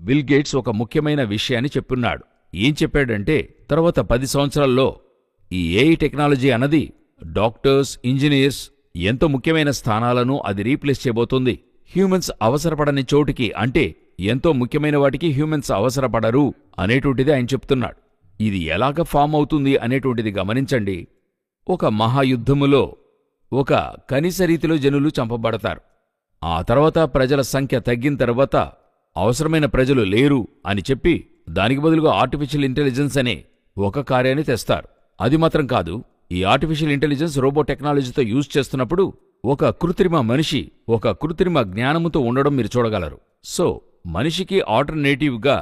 Bill gates ఒక ముఖ్యమైన విషయాన్ని చెప్పున్నాడు ఏం చెప్పాడంటే తర్వాత పది సంవత్సరాల్లో ఈ ఏఐ టెక్నాలజీ అన్నది డాక్టర్స్ ఇంజనీర్స్ ఎంతో ముఖ్యమైన స్థానాలను అది రీప్లేస్ చేయబోతుంది. హ్యూమన్స్ అవసరపడని చోటికి అంటే ఎంతో ముఖ్యమైన వాటికి హ్యూమన్స్ అవసరపడరు అనేటువంటిది ఆయన చెప్తున్నాడు. ఇది ఎలాగ ఫామ్ అవుతుంది అనేటువంటిది గమనించండి. ఒక మహాయుద్ధములో ఒక కనీస రీతిలో జనులు చంపబడతారు. ఆ తర్వాత ప్రజల సంఖ్య తగ్గిన తర్వాత అవసరమైన ప్రజలు లేరు అని చెప్పి దానికి బదులుగా ఆర్టిఫిషియల్ ఇంటెలిజెన్స్ అనే ఒక కార్యాన్ని తెస్తారు. అది మాత్రం కాదు ఈ ఆర్టిఫిషియల్ ఇంటెలిజెన్స్ రోబో టెక్నాలజీతో యూజ్ చేస్తున్నప్పుడు ఒక కృత్రిమ మనిషి ఒక కృత్రిమ జ్ఞానముతో ఉండడం మీరు చూడగలరు. సో మనిషికి ఆల్టర్నేటివ్గా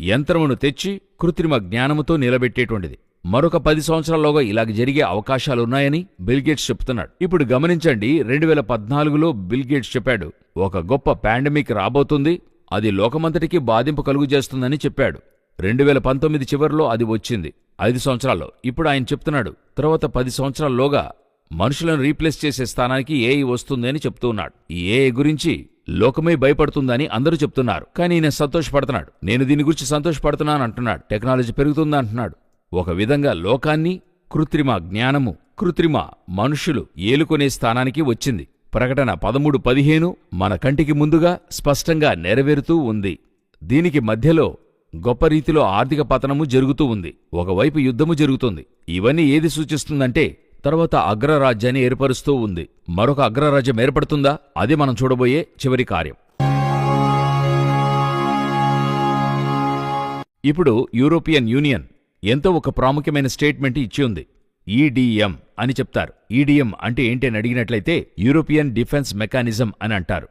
యంత్రమును తెచ్చి కృత్రిమ జ్ఞానముతో నిలబెట్టేటువంటిది. మరొక పది సంవత్సరాల్లోగా ఇలాగ జరిగే అవకాశాలున్నాయని బిల్గేట్స్ చెప్తున్నాడు. ఇప్పుడు గమనించండి రెండు వేల పద్నాలుగులో బిల్గేట్స్ చెప్పాడు ఒక గొప్ప పాండమిక్ రాబోతుంది అది లోకమంతటికీ బాధింపు కలుగు చేస్తుందని చెప్పాడు. రెండు వేల పంతొమ్మిది చివరిలో అది వచ్చింది. ఐదు సంవత్సరాల్లో. ఇప్పుడు ఆయన చెప్తున్నాడు. తర్వాత పది సంవత్సరాల్లోగా మనుషులను రీప్లేస్ చేసే స్థానానికి ఏఐ వస్తుంది అని చెప్తూ ఉన్నాడు. ఈ ఏఐ గురించి లోకమే భయపడుతుందని అందరూ చెప్తున్నారు. కానీ ఈయన సంతోషపడుతున్నాడు. నేను దీని గురించి సంతోషపడుతున్నాను అంటున్నాడు. టెక్నాలజీ పెరుగుతుంది అంటున్నాడు. ఒక విధంగా లోకాన్ని కృత్రిమ జ్ఞానము కృత్రిమ మనుషులు ఏలుకొనే స్థానానికి వచ్చింది. ప్రకటన పదమూడు పదిహేను మన కంటికి ముందుగా స్పష్టంగా నెరవేరుతూ ఉంది. దీనికి మధ్యలో గొప్ప రీతిలో ఆర్థిక పతనము జరుగుతూ ఉంది. ఒకవైపు యుద్ధము జరుగుతుంది. ఇవన్నీ ఏది సూచిస్తుందంటే తర్వాత అగ్రరాజ్యాన్ని ఏర్పరుస్తూ ఉంది. మరొక అగ్రరాజ్యం ఏర్పడుతుందా? అది మనం చూడబోయే చివరి కార్యం. ఇప్పుడు యూరోపియన్ యూనియన్ ఎంతో ఒక ప్రాముఖ్యమైన స్టేట్మెంట్ ఇచ్చి ఉంది. ఈడిఎం అని చెప్తారు. ఈడిఎం అంటే ఏంటని అడిగినట్లయితే యూరోపియన్ డిఫెన్స్ మెకానిజం అని అంటారు.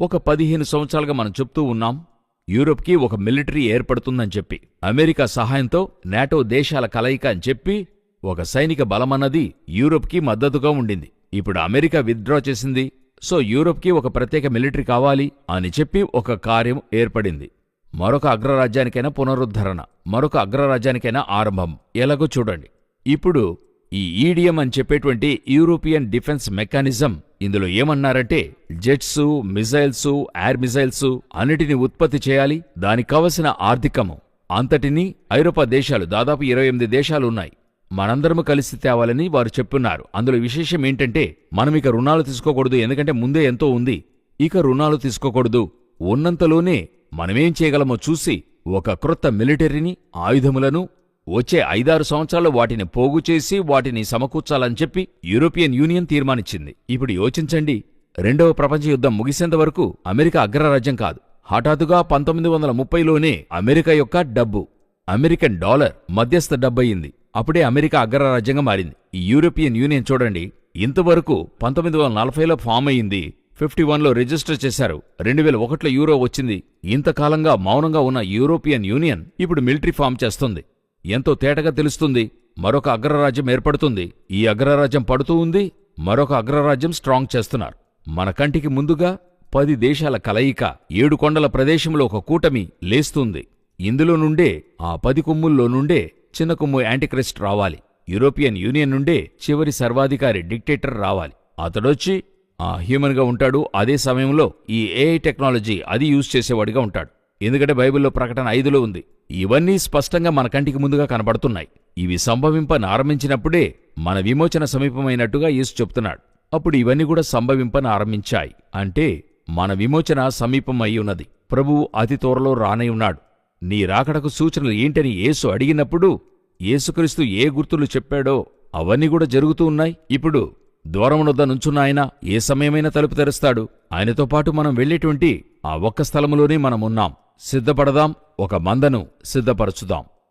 ఒక పదిహేను సంవత్సరాలుగా మనం చెప్తూ ఉన్నాం. యూరోప్కి ఒక మిలిటరీ ఏర్పడుతుందని చెప్పి అమెరికా సహాయంతో నాటో దేశాల కలయిక అని చెప్పి ఒక సైనిక బలమన్నది యూరోప్కి మద్దతుగా ఉండింది. ఇప్పుడు అమెరికా విత్డ్రా చేసింది. సో యూరోప్కి ఒక ప్రత్యేక మిలిటరీ కావాలి అని చెప్పి ఒక కార్యం ఏర్పడింది. మరొక అగ్రరాజ్యానికైనా పునరుద్ధరణ మరొక అగ్రరాజ్యానికైనా ఆరంభం. ఎలాగో చూడండి. ఇప్పుడు ఈ ఈడిఎం అని చెప్పేటువంటి యూరోపియన్ డిఫెన్స్ మెకానిజం ఇందులో ఏమన్నారంటే జెట్సు మిజైల్సు ఎయిర్ మిజైల్సు అన్నిటిని ఉత్పత్తి చేయాలి దానికి కావలసిన ఆర్థికము. అంతటినీ ఐరోపా దేశాలు దాదాపు ఇరవై ఎనిమిది దేశాలు ఉన్నాయి. మనందరము కలిసి తేవాలని వారు చెప్పున్నారు అందులో విశేషం ఏంటంటే మనం ఇక రుణాలు తీసుకోకూడదు ఎందుకంటే ముందే ఎంతో ఉంది. ఇక రుణాలు తీసుకోకూడదు. ఉన్నంతలోనే మనమేం చేయగలమో చూసి ఒక క్రొత్త మిలిటరీని ఆయుధములను వచ్చే ఐదారు సంవత్సరాలు వాటిని పోగు చేసి వాటిని సమకూర్చాలని చెప్పి యూరోపియన్ యూనియన్ తీర్మానించింది. ఇప్పుడు యోచించండి. రెండవ ప్రపంచ యుద్ధం ముగిసేంత వరకు అమెరికా అగ్రరాజ్యం కాదు. హఠాత్తుగా పంతొమ్మిది వందల ముప్పైలోనే అమెరికా యొక్క డబ్బు అమెరికన్ డాలర్ మధ్యస్థ డబ్బయింది. అప్పుడే అమెరికా అగ్రరాజ్యంగా మారింది. ఈ యూరోపియన్ యూనియన్ చూడండి. ఇంతవరకు పంతొమ్మిది వందల నలభైలో ఫామ్ అయింది ఫిఫ్టీ వన్లో రిజిస్టర్ చేశారు. రెండు వేల ఒకటిలో యూరో వచ్చింది. ఇంతకాలంగా మౌనంగా ఉన్న యూరోపియన్ యూనియన్ ఇప్పుడు మిలిటరీ ఫామ్ చేస్తుంది. ఎంతో తేటగా తెలుస్తుంది. మరొక అగ్రరాజ్యం ఏర్పడుతుంది. ఈ అగ్రరాజ్యం పడుతూ ఉంది. మరొక అగ్రరాజ్యం స్ట్రాంగ్ చేస్తున్నారు. మన కంటికి ముందుగా పది దేశాల కలయిక ఏడు కొండల ప్రదేశంలో ఒక కూటమి లేస్తుంది. ఇందులో నుండే ఆ పది కొమ్ముల్లో నుండే చిన్న కొమ్ము యాంటిక్రిస్ట్ రావాలి. యూరోపియన్ యూనియన్ నుండే చివరి సర్వాధికారి డిక్టేటర్ రావాలి. అతడొచ్చి ఆ హ్యూమన్గా ఉంటాడు. అదే సమయంలో ఈ ఏఐ టెక్నాలజీ అది యూజ్ చేసేవాడిగా ఉంటాడు. ఎందుకంటే బైబిల్లో ప్రకటన ఐదులో ఉంది. ఇవన్నీ స్పష్టంగా మన కంటికి ముందుగా కనబడుతున్నాయి. ఇవి సంభవింపని ఆరంభించినప్పుడే మన విమోచన సమీపమైనట్టుగా యేసు చెప్తున్నాడు. అప్పుడు ఇవన్నీ కూడా సంభవింపని ఆరంభించాయి. అంటే మన విమోచన సమీపం ఉన్నది. ప్రభువు అతి త్వరలో రానై ఉన్నాడు. నీ రాకడకు సూచనలు ఏంటని యేసు అడిగినప్పుడు యేసుక్రీస్తు ఏ గుర్తులు చెప్పాడో అవన్నీ కూడా జరుగుతూ ఉన్నాయి. ఇప్పుడు ద్వారమునొద్ద నుంచున్న ఆయన ఏ సమయమైనా తలుపు తెరుస్తాడు. ఆయనతో పాటు మనం వెళ్ళేటువంటి ఆ ఒక్క స్థలములోనే మనమున్నాం. సిద్ధపడదాం. ఒక మందను సిద్ధపరచుదాం.